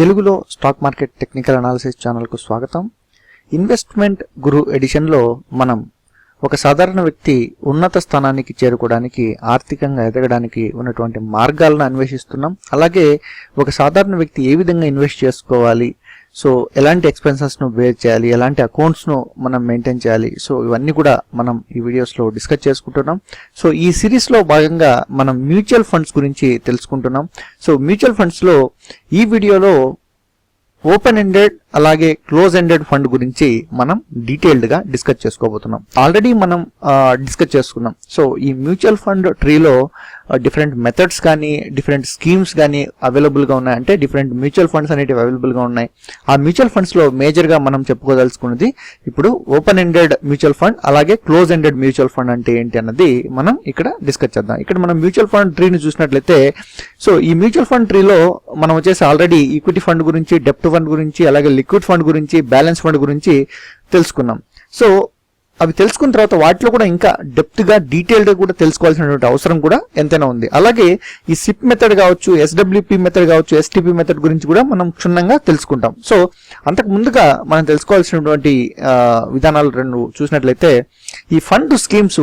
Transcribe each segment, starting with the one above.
తెలుగులో stock market technical analysis ఛానల్కు స్వాగతం. ఇన్వెస్ట్మెంట్ గురు ఎడిషన్లో మనం ఒక సాధారణ వ్యక్తి ఉన్నత స్థానానికి చేరుకోవడానికి ఆర్థికంగా ఎదగడానికి ఉన్నటువంటి మార్గాలను అన్వేషిస్తున్నాం. అలాగే ఒక సాధారణ వ్యక్తి ఏ విధంగా ఇన్వెస్ట్ చేసుకోవాలి సో ఎలాంటి ఎక్స్పెన్సెస్ను బేర్ చేయాలి ఎలాంటి అకౌంట్స్ను మనం మెయింటైన్ చేయాలి సో ఇవన్నీ కూడా మనం ఈ వీడియోస్లో డిస్కస్ చేసుకుంటున్నాం. సో ఈ సిరీస్లో భాగంగా మనం మ్యూచువల్ ఫండ్స్ గురించి తెలుసుకుంటున్నాం. సో మ్యూచువల్ ఫండ్స్లో ఈ వీడియోలో ఓపెన్ ఎండెడ్ అలాగే క్లోజ్ ఎండెడ్ ఫండ్ గురించి మనం డీటెయిల్డ్గా డిస్కస్ చేసుకోబోతున్నాం. ఆల్రెడీ మనం డిస్కస్ చేసుకున్నాం. సో ఈ మ్యూచువల్ ఫండ్ ట్రీలో డిఫరెంట్ మెథడ్స్ కానీ డిఫరెంట్ స్కీమ్స్ కానీ అవైలబుల్గా ఉన్నాయి. అంటే డిఫరెంట్ మ్యూచువల్ ఫండ్స్ అనేటివి అవైలబుల్గా ఉన్నాయి. ఆ మ్యూచువల్ ఫండ్స్లో మేజర్గా మనం చెప్పుకోదలుచుకున్నది ఇప్పుడు ఓపెన్ ఎండెడ్ మ్యూచువల్ ఫండ్ అలాగే క్లోజ్ ఎండెడ్ మ్యూచువల్ ఫండ్ అంటే ఏంటి అన్నది మనం ఇక్కడ డిస్కస్ చేద్దాం. ఇక్కడ మనం మ్యూచువల్ ఫండ్ ట్రీని చూసినట్లయితే సో ఈ మ్యూచువల్ ఫండ్ ట్రీలో మనం వచ్చేసి ఆల్రెడీ ఈక్విటీ ఫండ్ గురించి డెప్ట్ ఫండ్ గురించి అలాగే లిక్విడ్ ఫండ్ గురించి బ్యాలెన్స్ ఫండ్ గురించి తెలుసుకున్నాం. సో అవి తెలుసుకున్న తర్వాత వాటిలో కూడా ఇంకా డెప్త్గా డీటెయిల్డ్గా కూడా తెలుసుకోవాల్సినటువంటి అవసరం కూడా ఎంతైనా ఉంది. అలాగే ఈ సిప్ మెథడ్ కావచ్చు ఎస్డబ్ల్యూపీ మెథడ్ కావచ్చు ఎస్టిపి మెథడ్ గురించి కూడా మనం క్షుణ్ణంగా తెలుసుకుంటాం. సో అంతకు ముందుగా మనం తెలుసుకోవాల్సినటువంటి విధానాలు రెండు చూసినట్లయితే ఈ fund schemes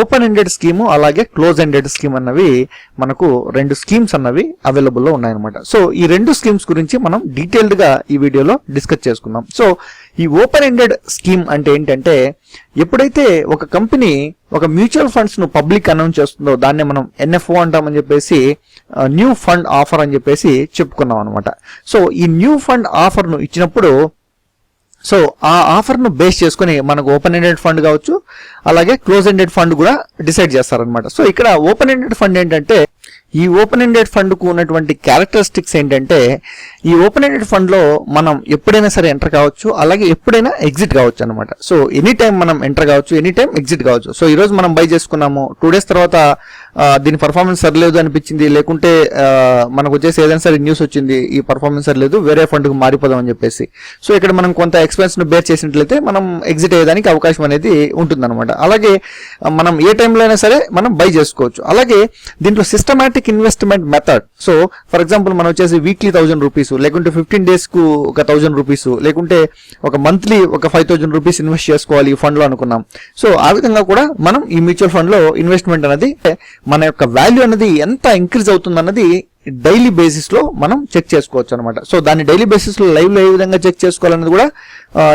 open ended scheme అలాగే క్లోజ్ ఎండెడ్ స్కీమ్ అన్నవి మనకు రెండు స్కీమ్స్ అన్నవి అవైలబుల్లో ఉన్నాయన్నమాట. సో ఈ రెండు స్కీమ్స్ గురించి మనం డీటెయిల్డ్గా ఈ వీడియోలో డిస్కస్ చేసుకుందాం. సో ఈ ఓపెన్ ఎండెడ్ స్కీమ్ అంటే ఏంటంటే ఎప్పుడైతే ఒక కంపెనీ ఒక మ్యూచువల్ ఫండ్స్ను పబ్లిక్ అనౌన్స్ చేస్తుందో దాన్ని మనం ఎన్ఎఫ్ఓ అంటామని చెప్పేసి న్యూ ఫండ్ ఆఫర్ అని చెప్పేసి చెప్పుకున్నాం అనమాట సో ఈ న్యూ ఫండ్ ఆఫర్ను ఇచ్చినప్పుడు సో ఆ ఆఫర్ను బేస్ చేసుకుని మనకు ఓపెన్ ఎండెడ్ ఫండ్ కావచ్చు అలాగే క్లోజ్ ఎండెడ్ ఫండ్ కూడా డిసైడ్ చేస్తారనమాట సో ఇక్కడ ఓపెన్ ఎండెడ్ ఫండ్ ఏంటంటే ఈ ఓపెన్ ఎండెడ్ ఫండ్కు ఉన్నటువంటి క్యారెక్టరిస్టిక్స్ ఏంటంటే ఈ ఓపెన్ ఎండెడ్ ఫండ్లో మనం ఎప్పుడైనా సరే ఎంటర్ కావచ్చు అలాగే ఎప్పుడైనా ఎగ్జిట్ కావచ్చు అనమాట సో ఎనీ టైం మనం ఎంటర్ కావచ్చు ఎనీ టైం ఎగ్జిట్ కావచ్చు. సో ఈరోజు మనం బై చేసుకున్నాము టూ డేస్ తర్వాత దీని పర్ఫార్మెన్స్ సరిలేదు అనిపించింది. లేకుంటే మనకు వచ్చేసి ఏదైనా సరే న్యూస్ వచ్చింది ఈ పర్ఫార్మెన్స్ సరిలేదు వేరే ఫండ్కి మారిపోదామని మారిపోదాం అని చెప్పేసి. సో ఇక్కడ మనం కొంత ఎక్స్పెన్స్ను బేర్ చేసినట్లయితే మనం ఎగ్జిట్ అయ్యేదానికి అవకాశం అనేది ఉంటుందన్నమాట. అలాగే మనం ఏ టైంలో అయినా సరే మనం బై చేసుకోవచ్చు. అలాగే దీంట్లో systematic investment method so for example మనం వచ్చేసి వీక్లీ థౌసండ్ రూపీస్ లేకుంటే ఫిఫ్టీన్ డేస్కు ఒక థౌజండ్ రూపీస్ లేకుంటే ఒక మంత్లీ ఒక ఫైవ్ థౌజండ్ రూపీస్ ఇన్వెస్ట్ చేసుకోవాలి ఈ ఫండ్లో అనుకున్నాం. సో ఆ విధంగా కూడా మనం ఈ మ్యూచువల్ ఫండ్లో ఇన్వెస్ట్మెంట్ అనేది మన యొక్క వాల్యూ అనేది ఎంత ఇంక్రీజ్ అవుతుంది అన్నది డైలీ బేసిస్లో మనం చెక్ చేసుకోవచ్చు అనమాట సో దాన్ని డైలీ బేసిస్లో లైవ్లో ఏ విధంగా చెక్ చేసుకోవాలన్నది కూడా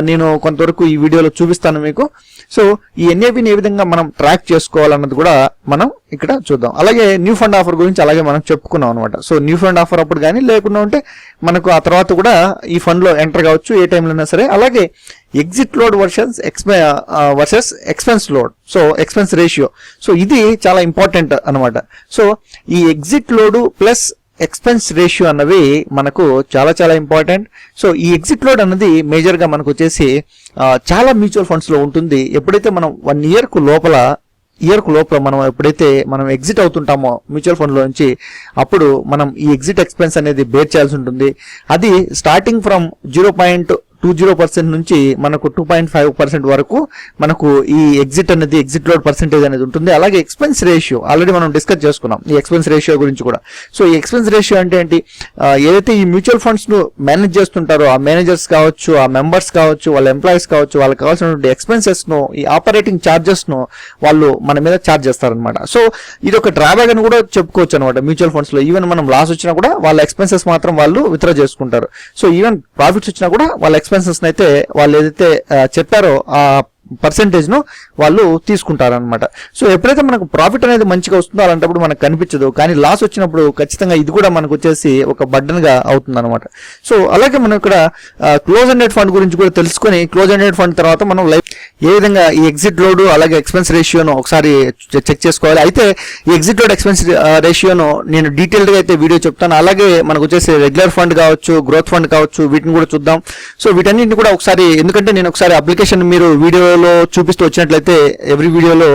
నేను కొంతవరకు ఈ వీడియోలో చూపిస్తాను మీకు. సో ఈ ఎన్ఏబిని ఏ విధంగా మనం ట్రాక్ చేసుకోవాలన్నది కూడా మనం ఇక్కడ చూద్దాం. అలాగే న్యూ ఫండ్ ఆఫర్ గురించి అలాగే మనం చెప్పుకున్నాం అనమాట సో న్యూ ఫండ్ ఆఫర్ అప్పుడు కానీ లేకుండా ఉంటే మనకు ఆ తర్వాత కూడా ఈ ఫండ్లో ఎంటర్ కావచ్చు ఏ టైంలో అయినా సరే. అలాగే exit load versions ఎక్స్పె versus expense load so expense ratio so ఇది చాలా ఇంపార్టెంట్ అన్నమాట. సో ఈ exit load plus expense ratio అన్నవి మనకు చాలా చాలా ఇంపార్టెంట్ సో ఈ ఎగ్జిట్ లోడ్ అన్నది మేజర్గా మనకు వచ్చేసి చాలా మ్యూచువల్ ఫండ్స్లో ఉంటుంది. ఎప్పుడైతే మనం వన్ ఇయర్కు లోపల ఇయర్కు లోపల మనం ఎప్పుడైతే మనం ఎగ్జిట్ అవుతుంటామో మ్యూచువల్ ఫండ్లో నుంచి అప్పుడు మనం ఈ ఎగ్జిట్ ఎక్స్పెన్స్ అనేది బేర్ చేయాల్సి ఉంటుంది. అది starting from zero point two zero percent నుంచి మనకు టూ పాయింట్ ఫైవ్ పర్సెంట్ వరకు మనకు ఈ ఎగ్జిట్ అనేది ఎగ్జిట్ లోడ్ పర్సెంటేజ్ అనేది ఉంటుంది. అలాగే ఎక్స్పెన్స్ రేషియో ఆల్రెడీ మనం డిస్కస్ చేసుకున్నాం ఈ ఎక్స్పెన్స్ రేషియో గురించి కూడా. సో ఈ ఎక్స్పెన్స్ రేషియో అంటే ఏంటి? ఏదైతే ఈ మ్యూచువల్ ఫండ్స్ను మేనేజ్ చేస్తుంటారో ఆ మేనేజర్స్ కావచ్చు ఆ మెంబర్స్ కావచ్చు వాళ్ళ ఎంప్లాయీస్ కావచ్చు వాళ్ళకి కావాల్సినటువంటి ఎక్స్పెన్సెస్ను ఈ ఆపరేటింగ్ చార్జెస్ను వాళ్ళు మన మీద చార్జ్ చేస్తారనమాట సో ఇది ఒక డ్రాబ్యాక్ అని కూడా చెప్పుకోవచ్చు అనమాట మ్యూచువల్ ఫండ్స్లో. ఈవెన్ మనం లాస్ వచ్చినా కూడా వాళ్ళ ఎక్స్పెన్సెస్ మాత్రం వాళ్ళు విత్డ్రా చేసుకుంటారు. సో ఈవెన్ ప్రాఫిట్స్ వచ్చినా కూడా వాళ్ళ ఎక్స్పెన్స్ ఎక్స్పెన్సెస్ అయితే వాళ్ళు ఏదైతే చెప్పారో ఆ పర్సంటేజ్ను వాళ్ళు తీసుకుంటారనమాట సో ఎప్పుడైతే మనకు ప్రాఫిట్ అనేది మంచిగా వస్తుందో అలాంటప్పుడు మనకు కనిపించదు. కానీ లాస్ వచ్చినప్పుడు ఖచ్చితంగా ఇది కూడా మనకు వచ్చేసి ఒక బడ్డన్గా అవుతుంది అనమాట సో అలాగే మనం ఇక్కడ క్లోజ్ ఎండెడ్ ఫండ్ గురించి కూడా తెలుసుకొని క్లోజ్ ఎండెడ్ ఫండ్ తర్వాత మనం లైఫ్ ఏ విధంగా ఈ ఎగ్జిట్ లోడ్ అలాగే ఎక్స్పెన్స్ రేషియోను ఒకసారి చెక్ చేసుకోవాలి. అయితే ఈ ఎగ్జిట్ లోడ్ ఎక్స్పెన్స్ రేషియోను నేను డీటెయిల్డ్గా అయితే వీడియో చెప్తాను. అలాగే మనకు వచ్చేసి రెగ్యులర్ ఫండ్ కావచ్చు గ్రోత్ ఫండ్ కావచ్చు వీటిని కూడా చూద్దాం. సో వీటన్నిటిని కూడా ఒకసారి ఎందుకంటే నేను ఒకసారి అప్లికేషన్ మీరు వీడియో వీడియోలో చూపిస్తూ వచ్చినట్లయితే ఎవ్రీ వీడియోలో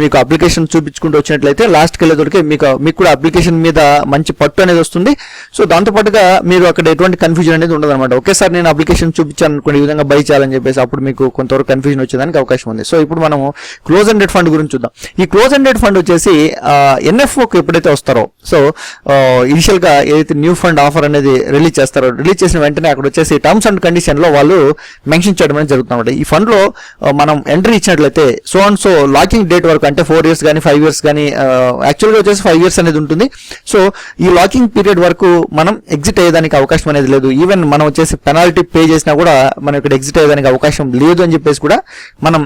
మీకు అప్లికేషన్ చూపించుకుంటూ వచ్చినట్లయితే లాస్ట్కి వెళ్ళేదొరికి మీకు మీకు కూడా అప్లికేషన్ మీద మంచి పట్టు అనేది వస్తుంది. సో దాంతో పాటుగా మీరు అక్కడ ఎటువంటి కన్ఫ్యూజన్ అనేది ఉండదు అనమాట ఒకేసారి నేను అప్లికేషన్ చూపించాను అనుకోండి ఈ విధంగా బై చేయాలని చెప్పేసి అప్పుడు మీకు కొంతవరకు కన్ఫ్యూజన్ వచ్చేదానికి అవకాశం ఉంది. సో ఇప్పుడు మనము క్లోజ్ ఎండెడ్ ఫండ్ గురించి చూద్దాం. ఈ క్లోజ్ ఎండెడ్ ఫండ్ వచ్చేసి ఎన్ఎఫ్ఓకి ఎప్పుడైతే వస్తారో సో ఇనిషియల్గా ఏదైతే న్యూ ఫండ్ ఆఫర్ అనేది రిలీజ్ చేస్తారో రిలీజ్ చేసిన వెంటనే అక్కడ వచ్చేసి టర్మ్స్ అండ్ కండిషన్లో వాళ్ళు మెన్షన్ చేయడం అనేది జరుగుతుంది ఈ ఫండ్లో మనం ఎంట్రీ ఇచ్చినట్లయితే so and so locking date వరకు అంటే ఫోర్ ఇయర్స్ కానీ ఫైవ్ ఇయర్స్ కానీ యాక్చువల్గా వచ్చేసి ఫైవ్ ఇయర్స్ అనేది ఉంటుంది. సో ఈ లాకింగ్ పీరియడ్ వరకు మనం ఎగ్జిట్ అయ్యేదానికి అవకాశం అనేది లేదు. ఈవెన్ మనం వచ్చేసి పెనాల్టీ పే చేసినా కూడా మనం ఇక్కడ ఎగ్జిట్ అయ్యేదానికి అవకాశం లేదు అని చెప్పేసి కూడా మనం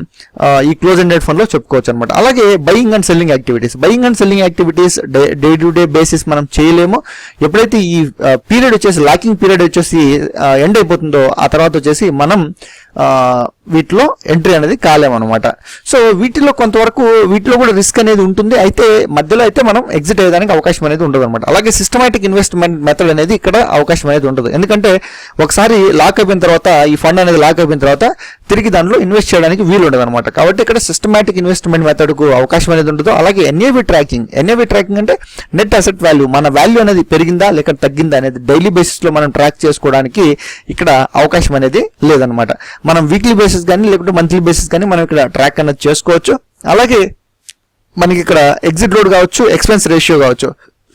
uh, ఈ క్లోజ్ ఎండెడ్ ఫండ్ చెప్పుకోవచ్చు అనమాట అలాగే buying and selling activities buying and selling activities day to day basis మనం చేయలేము. ఎప్పుడైతే ఈ uh, పీరియడ్ వచ్చేసి లాకింగ్ పీరియడ్ వచ్చేసి uh, ఎండ్ అయిపోతుందో ఆ తర్వాత వచ్చేసి మనం వీటిలో ఎంట్రీ అనేది కాలేమన్నమాట సో వీటిలో కొంతవరకు వీటిలో కూడా రిస్క్ అనేది ఉంటుంది. అయితే మధ్యలో అయితే మనం ఎగ్జిట్ అయ్యేదానికి అవకాశం అనేది ఉండదు అనమాట అలాగే సిస్టమాటిక్ ఇన్వెస్ట్మెంట్ మెథడ్ అనేది ఇక్కడ అవకాశం అనేది ఉండదు. ఎందుకంటే ఒకసారి లాక్ అయిపోయిన తర్వాత ఈ ఫండ్ అనేది లాక్ అయిపోయిన తర్వాత తిరిగి దానిలో ఇన్వెస్ట్ చేయడానికి వీలు ఉండదు అనమాట కాబట్టి ఇక్కడ సిస్టమాటిక్ ఇన్వెస్ట్మెంట్ మెథడ్కు అవకాశం అనేది ఉండదు. అలాగే ఎన్ఏవి ట్రాకింగ్ ఎన్ఏవి ట్రాకింగ్ అంటే నెట్ అసెట్ వాల్యూ మన వాల్యూ అనేది పెరిగిందా లేక తగ్గిందా అనేది డైలీ బేసిస్లో మనం ట్రాక్ చేసుకోవడానికి ఇక్కడ అవకాశం అనేది లేదనమాట మనం వీక్లీ బేసిస్ కానీ లేకుంటే మంత్లీ బేసిస్ కానీ మనం ఇక్కడ ట్రాక్ అనేది చేసుకోవచ్చు. అలాగే మనకి ఇక్కడ ఎగ్జిట్ లోడ్ కావచ్చు ఎక్స్పెన్స్ రేషియో కావచ్చు.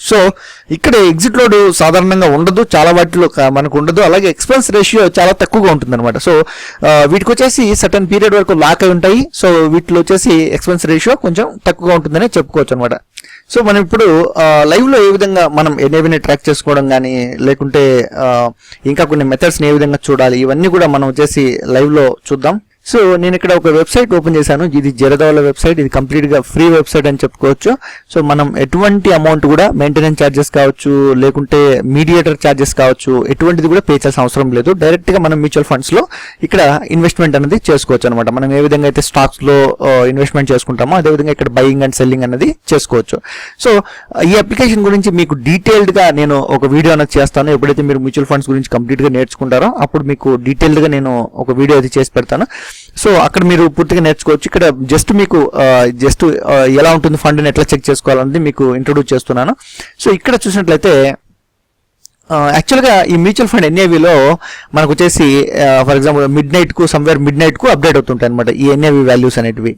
సో ఇక్కడ ఎగ్జిట్ లోడ్ సాధారణంగా ఉండదు చాలా వాటిలో మనకు ఉండదు. అలాగే ఎక్స్పెన్స్ రేషియో చాలా తక్కువగా ఉంటుంది అనమాట సో వీటికి వచ్చేసి సర్టన్ పీరియడ్ వరకు లాక్ అయి ఉంటాయి. సో వీటిలో వచ్చేసి ఎక్స్పెన్స్ రేషియో కొంచెం తక్కువగా ఉంటుందని చెప్పుకోవచ్చు అనమాట సో మనం ఇప్పుడు లైవ్లో ఏ విధంగా మనం ఎన్ఏవిని ట్రాక్ చేసుకోవడం కానీ లేకుంటే ఇంకా కొన్ని మెథడ్స్ని ఏ విధంగా చూడాలి ఇవన్నీ కూడా మనం వచ్చేసి లైవ్లో చూద్దాం. సో నేను ఇక్కడ ఒక వెబ్సైట్ ఓపెన్ చేశాను. ఇది జరదవల వెబ్సైట్. ఇది కంప్లీట్గా ఫ్రీ వెబ్సైట్ అని చెప్పుకోవచ్చు. సో మనం ఎటువంటి అమౌంట్ కూడా మెయింటెనెన్స్ ఛార్జెస్ కావచ్చు లేకుంటే మీడియేటర్ ఛార్జెస్ కావచ్చు ఎటువంటిది కూడా పే చేయాల్సిన అవసరం లేదు. డైరెక్ట్గా మనం మ్యూచువల్ ఫండ్స్లో ఇక్కడ ఇన్వెస్ట్మెంట్ అనేది చేసుకోవచ్చు అనమాట మనం ఏ విధంగా అయితే స్టాక్స్లో ఇన్వెస్ట్మెంట్ చేసుకుంటామో అదే విధంగా ఇక్కడ బయింగ్ అండ్ సెల్లింగ్ అనేది చేసుకోవచ్చు. సో ఈ అప్లికేషన్ గురించి మీకు డీటెయిల్డ్గా నేను ఒక వీడియో అనేది చేస్తాను. ఎప్పుడైతే మీరు మ్యూచువల్ ఫండ్స్ గురించి కంప్లీట్గా నేర్చుకుంటారో అప్పుడు మీకు డీటెయిల్డ్గా నేను ఒక వీడియో అయితే చేసి పెడతాను. సో అక్కడ మీరు పూర్తిగా నేర్చుకోవచ్చు. ఇక్కడ జస్ట్ మీకు జస్ట్ ఎలా ఉంటుంది ఫండ్ని ఎట్లా చెక్ చేసుకోవాలన్నది మీకు ఇంట్రొడ్యూస్ చేస్తున్నాను. సో ఇక్కడ చూసినట్లయితే యాక్చువల్గా ఈ మ్యూచువల్ ఫండ్ ఎన్ఏవిలో మనకు వచ్చేసి ఫర్ ఎగ్జాంపుల్ మిడ్ నైట్కు సమ్వేర్ మిడ్ నైట్కు అప్డేట్ అవుతుంటాయి అనమాట ఈ ఎన్ఏవి వాల్యూస్ అనేటివి.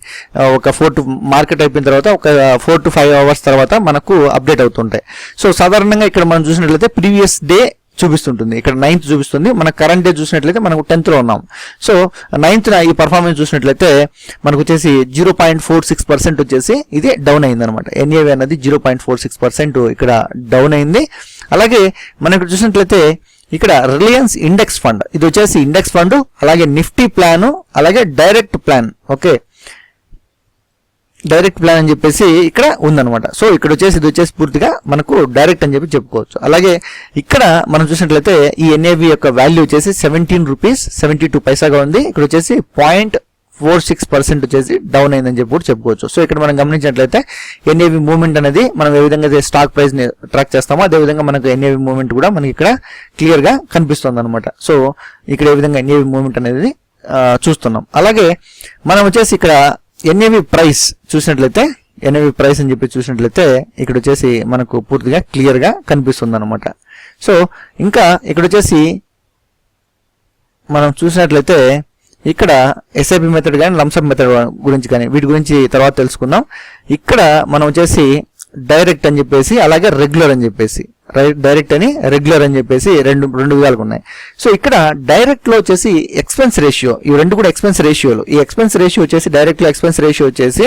ఒక ఫోర్ టు మార్కెట్ అయిపోయిన తర్వాత ఒక ఫోర్ టు ఫైవ్ అవర్స్ తర్వాత మనకు అప్డేట్ అవుతుంటాయి. సో సాధారణంగా ఇక్కడ మనం చూసినట్లయితే ప్రీవియస్ డే చూపిస్తుంటుంది. ఇక్కడ నైన్త్ చూపిస్తుంది. మన కరెంట్ డే చూసినట్లయితే మనకు టెన్త్లో ఉన్నాం. సో నైన్త్ ఈ పర్ఫార్మెన్స్ చూసినట్లయితే మనకు వచ్చేసి zero point four six percent వచ్చేసి ఇది డౌన్ అయింది అనమాట ఎన్ఏవి అనేది zero point four six percent ఇక్కడ డౌన్ అయింది. అలాగే మనం ఇక్కడ చూసినట్లయితే ఇక్కడ రిలయన్స్ ఇండెక్స్ ఫండ్ ఇది వచ్చేసి ఇండెక్స్ ఫండ్ అలాగే నిఫ్టీ ప్లాన్ అలాగే direct plan okay direct plan అని చెప్పేసి ఇక్కడ ఉందన్నమాట. సో ఇక్కడ వచ్చేసి ఇది వచ్చేసి పూర్తిగా మనకు డైరెక్ట్ అని చెప్పి చెప్పుకోవచ్చు. అలాగే ఇక్కడ మనం చూసినట్లయితే ఈ ఎన్ఏవి యొక్క వాల్యూ వచ్చేసి సెవెంటీన్ రూపీస్ సెవెంటీ టూ పైసాగా ఉంది. ఇక్కడ వచ్చేసి పాయింట్ ఫోర్ సిక్స్ పర్సెంట్ వచ్చేసి డౌన్ అయిందని చెప్పి కూడా చెప్పుకోవచ్చు. సో ఇక్కడ మనం గమనించినట్లయితే ఎన్ఏవి మూవ్మెంట్ అనేది మనం ఏ విధంగా అయితే స్టాక్ ప్రైస్ని ట్రాక్ చేస్తామో అదే విధంగా మనకు ఎన్ఏవి మూవ్మెంట్ కూడా మనకి ఇక్కడ క్లియర్గా కనిపిస్తుంది అనమాట సో ఇక్కడ ఏ విధంగా ఎన్ఏవి మూవ్మెంట్ అనేది చూస్తున్నాం. అలాగే మనం వచ్చేసి ఇక్కడ ఎన్ఏవి ప్రైస్ చూసినట్లయితే ఎన్ఏవి ప్రైస్ అని చెప్పి చూసినట్లయితే ఇక్కడ వచ్చేసి మనకు పూర్తిగా క్లియర్గా కనిపిస్తుంది అనమాట సో ఇంకా ఇక్కడ వచ్చేసి మనం చూసినట్లయితే ఇక్కడ ఎస్ఐపి మెథడ్ కానీ లంసప్ మెథడ్ గురించి కానీ వీటి గురించి తర్వాత తెలుసుకుందాం. ఇక్కడ మనం వచ్చేసి డైరెక్ట్ అని చెప్పేసి అలాగే రెగ్యులర్ అని చెప్పేసి. డైరెక్ట్ అని రెగ్యులర్ అని చెప్పేసి రెండు రెండు విధాలుగా ఉన్నాయి. సో ఇక్కడ డైరెక్ట్లో వచ్చేసి ఎక్స్పెన్స్ రేషియో ఈ రెండు కూడా ఎక్స్పెన్స్ రేషియోలు. ఈ ఎక్స్పెన్స్ రేషియో వచ్చేసి డైరెక్ట్లో ఎక్స్పెన్స్ రేషియో వచ్చేసి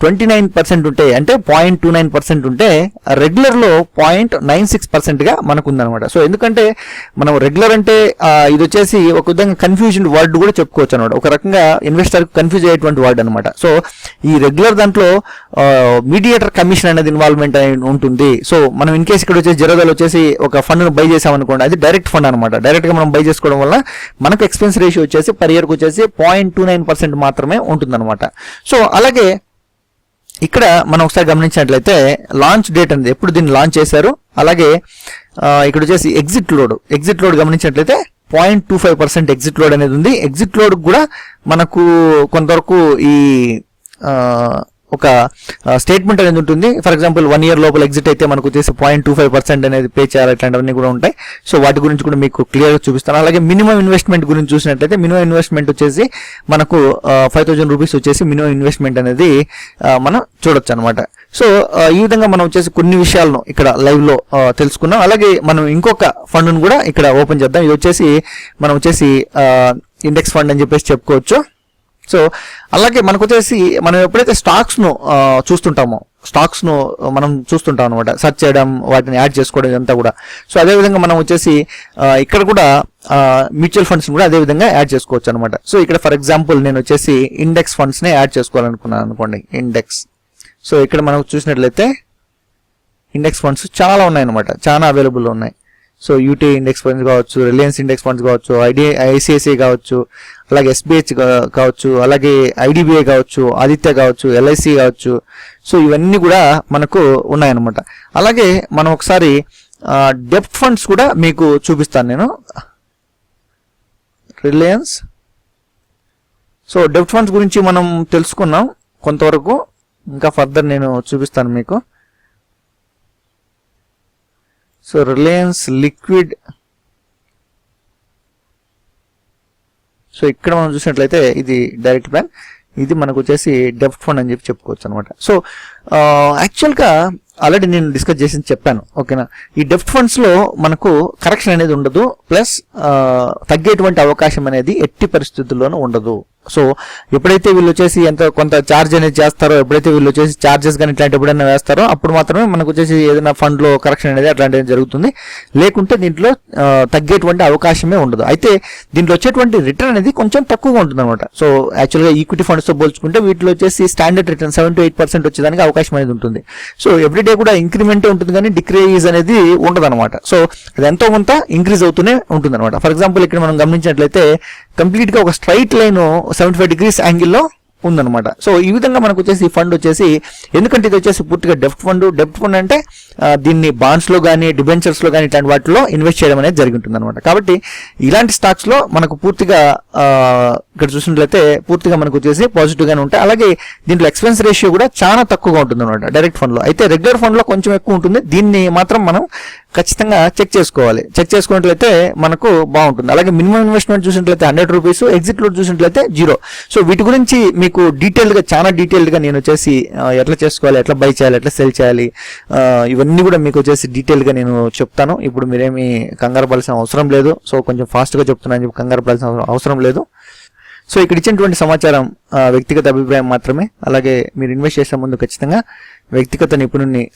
ట్వంటీ నైన్ పర్సెంట్ ఉంటే అంటే పాయింట్ టూ నైన్ పర్సెంట్ ఉంటే రెగ్యులర్లో పాయింట్ నైన్ సిక్స్ పర్సెంట్గా మనకు ఉందనమాట సో ఎందుకంటే మనం రెగ్యులర్ అంటే ఇది వచ్చేసి ఒక విధంగా కన్ఫ్యూజన్ వర్డ్ కూడా చెప్పుకోవచ్చు అనమాట ఒక రకంగా ఇన్వెస్టర్ కన్ఫ్యూజ్ అయ్యేటువంటి వర్డ్ అనమాట. సో ఈ రెగ్యులర్ దాంట్లో మీడియేటర్ కమిషన్ అనేది ఇన్వాల్వ్మెంట్ అనేది ఉంటుంది. సో మనం ఇన్ కేసు ఇక్కడ వచ్చేసి జరోదాలో వచ్చేసి ఒక ఫండ్ను బై చేసామనుకోండి అది డైరెక్ట్ ఫండ్ అనమాట. డైరెక్ట్గా మనం బై చేసుకోవడం వల్ల మనకు ఎక్స్పెన్స్ రేషియో వచ్చేసి పర్ ఇయర్కి వచ్చేసి పాయింట్ టూ నైన్ పర్సెంట్ మాత్రమే ఉంటుందన్నమాట సో అలాగే ఇక్కడ మనం ఒకసారి గమనించినట్లయితే లాంచ్ డేట్ అనేది ఎప్పుడు దీన్ని లాంచ్ చేశారు? అలాగే ఇక్కడ వచ్చేసి ఎగ్జిట్ లోడ్ ఎగ్జిట్ లోడ్ గమనించినట్లయితే point two five percent exit load అనేది ఉంది. ఎగ్జిట్ లోడ్ కూడా మనకు కొంతవరకు ఈ ఒక స్టేట్మెంట్ అనేది ఉంటుంది. ఫర్ ఎగ్జాంపుల్ వన్ ఇయర్ లోపల ఎగ్జిట్ అయితే మనకు వచ్చేసి పాయింట్ టూ ఫైవ్ పర్సెంట్ అనేది పే చేయాలి ఇట్లాంటివన్నీ కూడా ఉంటాయి. సో వాటి గురించి కూడా మీకు క్లియర్గా చూపిస్తాను. అలాగే మినిమం ఇన్వెస్ట్మెంట్ గురించి చూసినట్లయితే మినిమం ఇన్వెస్ట్మెంట్ వచ్చేసి మనకు ఫైవ్ థౌసండ్ రూపీస్ వచ్చేసి మినిమం ఇన్వెస్ట్మెంట్ అనేది మనం చూడొచ్చు అనమాట సో ఈ విధంగా మనం వచ్చేసి కొన్ని విషయాలను ఇక్కడ లైవ్లో తెలుసుకున్నాం. అలాగే మనం ఇంకొక ఫండ్ను కూడా ఇక్కడ ఓపెన్ చేద్దాం. ఇది వచ్చేసి మనం వచ్చేసి ఇండెక్స్ ఫండ్ అని చెప్పేసి చెప్పుకోవచ్చు. సో అలాగే మనకు వచ్చేసి మనం ఎప్పుడైతే స్టాక్స్ను చూస్తుంటామో స్టాక్స్ను మనం చూస్తుంటాం అనమాట సెర్చ్ చేయడం వాటిని యాడ్ చేసుకోవడం ఇదంతా కూడా. సో అదే విధంగా మనం వచ్చేసి ఇక్కడ కూడా మ్యూచువల్ ఫండ్స్ని కూడా అదే విధంగా యాడ్ చేసుకోవచ్చు అనమాట సో ఇక్కడ ఫర్ ఎగ్జాంపుల్ నేను వచ్చేసి ఇండెక్స్ ఫండ్స్నే యాడ్ చేసుకోవాలనుకున్నాను అనుకోండి. ఇండెక్స్. సో ఇక్కడ మనం చూసినట్లయితే ఇండెక్స్ ఫండ్స్ చాలా ఉన్నాయన్నమాట. చాలా అవైలబుల్ ఉన్నాయి. సో యూటీ ఇండెక్స్ ఫండ్స్ కావచ్చు రిలయన్స్ ఇండెక్స్ ఫండ్స్ కావచ్చు ఐడి ఐసిఐసిఐ కావచ్చు అలాగే ఎస్బిహెచ్ కావచ్చు అలాగే ఐడిబిఐ కావచ్చు ఆదిత్య కావచ్చు ఎల్ఐసి కావచ్చు. సో ఇవన్నీ కూడా మనకు ఉన్నాయన్నమాట. అలాగే మనం ఒకసారి డెప్ట్ ఫండ్స్ కూడా మీకు చూపిస్తాను నేను. రిలయన్స్ సో డెప్ట్ ఫండ్స్ గురించి మనం తెలుసుకున్నాం కొంతవరకు. ఇంకా ఫర్దర్ నేను చూపిస్తాను మీకు. సో రిలయన్స్ లిక్విడ్ సో ఇక్కడ మనం చూసినట్లయితే ఇది డైరెక్ట్ బ్యాంక్ ఇది మనకు వచ్చేసి డెప్ట్ ఫండ్ అని చెప్పి చెప్పుకోవచ్చు అనమాట సో యాక్చువల్గా ఆల్రెడీ నేను డిస్కస్ చేసి చెప్పాను ఓకేనా ఈ డెఫ్ట్ ఫండ్స్లో మనకు కరెక్షన్ అనేది ఉండదు ప్లస్ తగ్గేటువంటి అవకాశం అనేది ఎట్టి పరిస్థితుల్లోనూ ఉండదు. సో ఎప్పుడైతే వీళ్ళు వచ్చేసి ఎంత కొంత ఛార్జ్ అనేది చేస్తారో ఎప్పుడైతే వీళ్ళు వచ్చేసి ఛార్జెస్ కానీ ఇట్లాంటి ఎప్పుడైనా వేస్తారో అప్పుడు మాత్రమే మనకు వచ్చేసి ఏదైనా ఫండ్లో కరెక్షన్ అనేది అట్లాంటిది జరుగుతుంది. లేకుంటే దీంట్లో తగ్గేటువంటి అవకాశమే ఉండదు. అయితే దీంట్లో వచ్చేటువంటి రిటర్న్ అనేది కొంచెం తక్కువగా ఉంటుంది అనమాట సో యాక్చువల్గా ఈక్విటీ ఫండ్స్తో పోల్చుకుంటే వీటిలో వచ్చేసి standard return seven to eight percent వచ్చేదానికి అవకాశం అనేది ఉంటుంది. సో ఎవ్రీడే కూడా ఇంక్రిమెంటే ఉంటుంది కానీ డిక్రీజ్ అనేది ఉండదు అనమాట సో అది ఎంతో కొంత ఇంక్రీజ్ అవుతూనే ఉంటుంది అనమాట ఫర్ ఎగ్జాంపుల్ ఇక్కడ మనం గమనించినట్లయితే కంప్లీట్గా ఒక straight line seventy five degrees యాంగిల్లో ఉందన్నమాట. సో ఈ విధంగా మనకు వచ్చేసి ఈ ఫండ్ వచ్చేసి ఎందుకంటే ఇది వచ్చేసి పూర్తిగా డెప్ట్ ఫండ్ డెప్ట్ ఫండ్ అంటే దీన్ని బాండ్స్లో కానీ డిబెంచర్స్లో కానీ ఇట్లాంటి వాటిలో ఇన్వెస్ట్ చేయడం అనేది జరుగుతుంది అనమాట కాబట్టి ఇలాంటి స్టాక్స్లో మనకు పూర్తిగా ఇక్కడ చూసినట్లయితే పూర్తిగా మనకు వచ్చేసి పాజిటివ్గానే ఉంటాయి. అలాగే దీంట్లో ఎక్స్పెన్స్ రేషియో కూడా చాలా తక్కువగా ఉంటుంది అనమాట డైరెక్ట్ ఫండ్లో అయితే రెగ్యులర్ ఫండ్లో కొంచెం ఎక్కువ ఉంటుంది. దీన్ని మాత్రం మనం ఖచ్చితంగా చెక్ చేసుకోవాలి. చెక్ చేసుకున్నట్లయితే మనకు బాగుంటుంది. అలాగే మినిమం ఇన్వెస్ట్మెంట్ చూసినట్లయితే హండ్రెడ్ రూపీస్ ఎగ్జిట్ లోడ్ చూసినట్లయితే జీరో. సో వీటి గురించి మీకు డీటెయిల్డ్గా చాలా డీటెయిల్డ్గా నేను వచ్చేసి ఎట్లా చేసుకోవాలి ఎట్లా బై చేయాలి ఎట్లా సెల్ చేయాలి ఇవన్నీ కూడా మీకు వచ్చేసి డీటెయిల్గా నేను చెప్తాను. ఇప్పుడు మీరేమి కంగారు పడాల్సిన అవసరం లేదు. సో కొంచెం ఫాస్ట్గా చెప్తున్నాను చెప్పి కంగారు పడాల్సిన అవసరం- అవసరం లేదు. సో ఇక్కడ ఇచ్చినటువంటి సమాచారం వ్యక్తిగత అభిప్రాయం మాత్రమే. అలాగే మీరు ఇన్వెస్ట్ చేసే ముందు ఖచ్చితంగా వ్యక్తిగత నిపుణుని